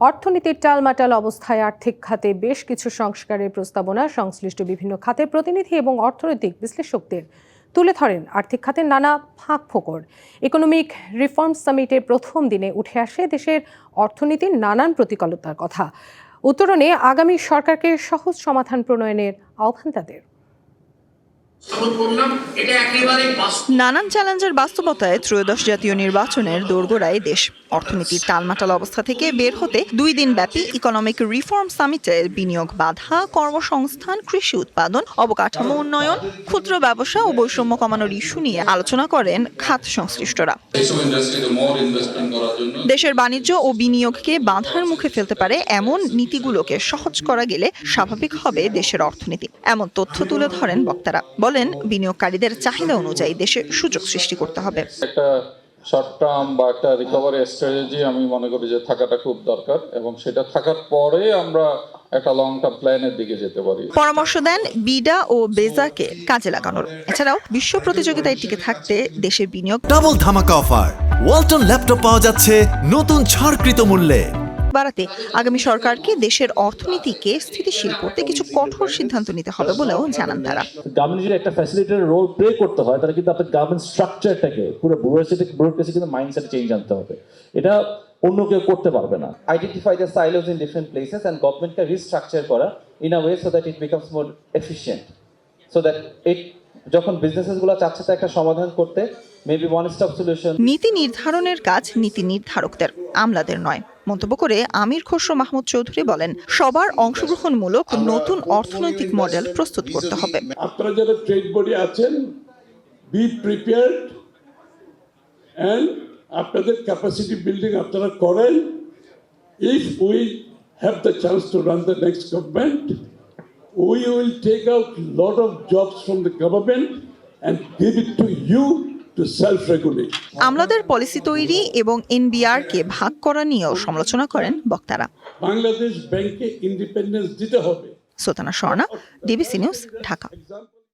অর্থনীতির টালমাটাল অবস্থায় আর্থিক খাতে বেশ কিছু সংস্কারের প্রস্তাবনা সংশ্লিষ্ট বিভিন্ন খাতের প্রতিনিধি এবং অর্থনৈতিক বিশ্লেষকদের তুলে ধরেন আর্থিক খাতের নানা ফাঁক ফোকর। ইকোনমিক রিফর্ম সামিটের প্রথম দিনে উঠে আসে দেশের অর্থনীতির নানান প্রতিকূলতার কথা। উত্তরণে আগামী সরকারকে সহজ সমাধান প্রণয়নের আহ্বান তাদের। নানান চ্যালেঞ্জের বাস্তবতায় ত্রয়োদশ জাতীয় নির্বাচনের দোরগোড়ায় দেশ অর্থনীতির টালমাটাল অবস্থা থেকে বের হতে দুই দিন ব্যাপী ইকোনমিক রিফর্ম সামিটে বিনিয়োগ বাধা কর্মসংস্থান কৃষি উৎপাদন অবকাঠামো উন্নয়ন ক্ষুদ্র ব্যবসা ও বৈষম্য কমানোর ইস্যু নিয়ে আলোচনা করেন খাত সংশ্লিষ্টরা। দেশের বাণিজ্য ও বিনিয়োগকে বাধার মুখে ফেলতে পারে এমন নীতিগুলোকে সহজ করা গেলে স্বাভাবিক হবে দেশের অর্থনীতি। এমন তথ্য তুলে ধরেন বক্তারা। বলেন বিনিয়োগকারীদের চাহিদা অনুযায়ী দেশে সুযোগ সৃষ্টি করতে হবে। একটা শর্ট টার্ম বা একটা রিকভারি স্ট্র্যাটেজি আমি মনে করি যে থাকাটা খুব দরকার এবং সেটা থাকার পরে আমরা একটা লং টার্ম প্ল্যানের দিকে যেতে পারি। পরামর্শ দেন বিডা ও বেজাকে কাজে লাগানোর। এছাড়াও বিশ্ব প্রতিযোগিতায় টিকে থাকতে দেশের বিনিয়োগ। ডাবল ধামাকা অফার ওয়ালটন ল্যাপটপ পাওয়া যাচ্ছে নতুন ছাড়কৃত মূল্যে। বাড়াতে আগামী সরকারকে দেশের অর্থনীতিকে স্থিতিশীল করতে কিছু কঠোর সিদ্ধান্ত নিতে হবে বলেও জানান তারা। গার্মেন্ট যদি একটা ফ্যাসিলিটির রোল প্লে করতে হয় তাহলে কিন্তু আপনার গার্মেন্ট স্ট্রাকচারটাকে পুরো ব্যুরোক্রেসি ব্যুরোক্রেসি কিন্তু মাইন্ডসেট চেঞ্জ আনতে হবে। এটা অন্য কেউ করতে পারবে না। The silos in different places and government can restructure করা in a way so that it becomes more efficient. So that it যখন বিজনেসেসগুলো চাচ্ছে তো একটা সমাধান করতে মেবি ওয়ান স্টপ সলিউশন নীতি নির্ধারণের কাজ নীতি নির্ধারকদের আমলাদের নয়। মন্তব্য করে আমির খসরু মাহমুদ চৌধুরী বলেন, সবার অংশগ্রহণমূলক নতুন অর্থনৈতিক মডেল প্রস্তুত করতে হবে। আপনারা যারা ট্রেড বডি আছেন বি প্রিপেয়ার্ড অ্যান্ড আপনাদের ক্যাপাসিটি বিল্ডিং আপনারা করেন। If we have the chance to run the next government we will take out lot of jobs from the government and give it to you আমলাদের policy তৈরি এবং NBR কে ভাগ করা নিয়েও সমালোচনা করেন বক্তারা। বাংলাদেশ ব্যাংকে ইন্ডিপেন্ডেন্স দিতে হবে। সোতানা স্বর্ণা ডিবিসি নিউজ ঢাকা।